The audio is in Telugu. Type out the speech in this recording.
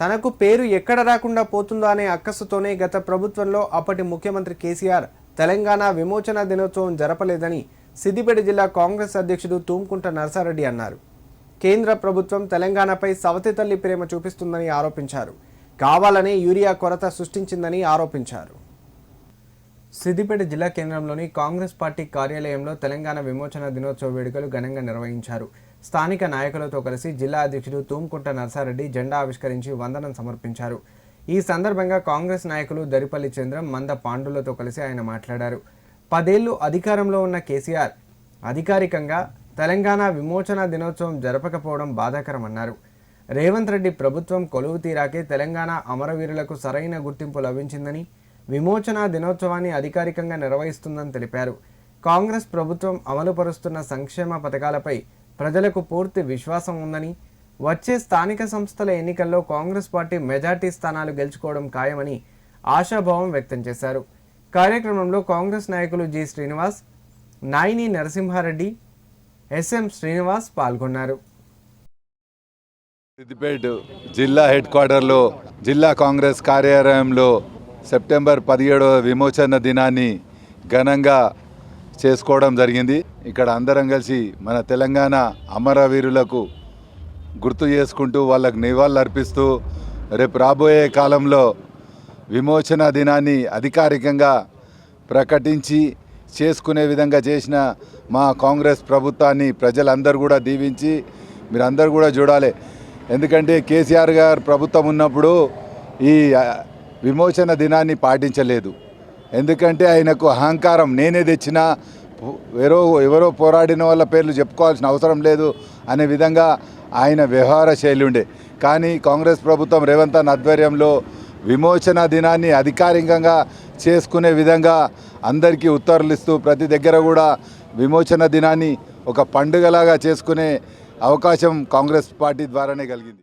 తనకు పేరు ఎక్కడ రాకుండా పోతుందో అనే అక్కసుతోనే గత ప్రభుత్వంలో అప్పటి ముఖ్యమంత్రి కేసీఆర్ తెలంగాణ విమోచన దినోత్సవం జరపలేదని సిద్దిపేట జిల్లా కాంగ్రెస్ అధ్యక్షుడు తూమ్కుంట నరసారెడ్డి అన్నారు. కేంద్ర ప్రభుత్వం తెలంగాణపై సవతి తల్లి ప్రేమ చూపిస్తుందని ఆరోపించారు. కావాలనే యూరియా కొరత సృష్టించిందని ఆరోపించారు. సిద్దిపేట జిల్లా కేంద్రంలోని కాంగ్రెస్ పార్టీ కార్యాలయంలో తెలంగాణ విమోచన దినోత్సవ వేడుకలు ఘనంగా నిర్వహించారు. స్థానిక నాయకులతో కలిసి జిల్లా అధ్యక్షుడు తూమ్కుంట నర్సారెడ్డి జెండా ఆవిష్కరించి వందనం సమర్పించారు. ఈ సందర్భంగా కాంగ్రెస్ నాయకులు దరిపల్లి చంద్రం మంద పాండులతో కలిసి ఆయన మాట్లాడారు. పదేళ్ళు అధికారంలో ఉన్న కేసీఆర్ అధికారికంగా తెలంగాణ విమోచన దినోత్సవం జరపకపోవడం బాధాకరమన్నారు. రేవంత్ రెడ్డి ప్రభుత్వం కొలువు తీరాకే తెలంగాణ అమరవీరులకు సరైన గుర్తింపు లభించిందని విమోచన దినోత్సవాన్ని అధికారికంగా నిర్వహిస్తుందని తెలిపారు. కాంగ్రెస్ ప్రభుత్వం అమలుపరుస్తున్న సంక్షేమ పథకాలపై ప్రజలకు పూర్తి విశ్వాసం ఉందని వచ్చే స్థానిక సంస్థల ఎన్నికల్లో కాంగ్రెస్ పార్టీ మెజార్టీ స్థానాలు గెలుచుకోవడం ఖాయమని ఆశాభావం వ్యక్తం చేశారు. కార్యక్రమంలో కాంగ్రెస్ నాయకులు జి శ్రీనివాస్ నాయిని నరసింహారెడ్డి ఎస్ఎం శ్రీనివాస్ పాల్గొన్నారు. సిద్దిపేట జిల్లా హెడ్ క్వార్టర్లో జిల్లా కాంగ్రెస్ కార్యాలయంలో సెప్టెంబర్ పదిహేడవ విమోచన దినాన్ని ఘనంగా చేసుకోవడం జరిగింది. ఇక్కడ అందరం కలిసి మన తెలంగాణ అమరవీరులకు గుర్తు చేసుకుంటూ వాళ్ళకు నివాళులు అర్పిస్తూ రేపు రాబోయే కాలంలో విమోచన దినాన్ని అధికారికంగా ప్రకటించి చేసుకునే విధంగా చేసిన మా కాంగ్రెస్ ప్రభుత్వాన్ని ప్రజలందరూ కూడా దీవించి మీరందరూ కూడా చూడాలి. ఎందుకంటే కేసీఆర్ గారు ప్రభుత్వం ఉన్నప్పుడు ఈ విమోచన దినాన్ని పాటించలేదు. ఎందుకంటే ఆయనకు అహంకారం. నేనే తెచ్చిన ఎవరో ఎవరో పోరాడిన వాళ్ళ పేర్లు చెప్పుకోవాల్సిన అవసరం లేదు అనే విధంగా ఆయన వ్యవహార శైలి ఉండే. కానీ కాంగ్రెస్ ప్రభుత్వం రేవంత్ అన్న ఆధ్వర్యంలో విమోచన దినాన్ని అధికారికంగా చేసుకునే విధంగా అందరికీ ఉత్తర్వులు ఇస్తూ ప్రతి దగ్గర కూడా విమోచన దినాన్ని ఒక పండుగలాగా చేసుకునే అవకాశం కాంగ్రెస్ పార్టీ ద్వారానే కలిగింది.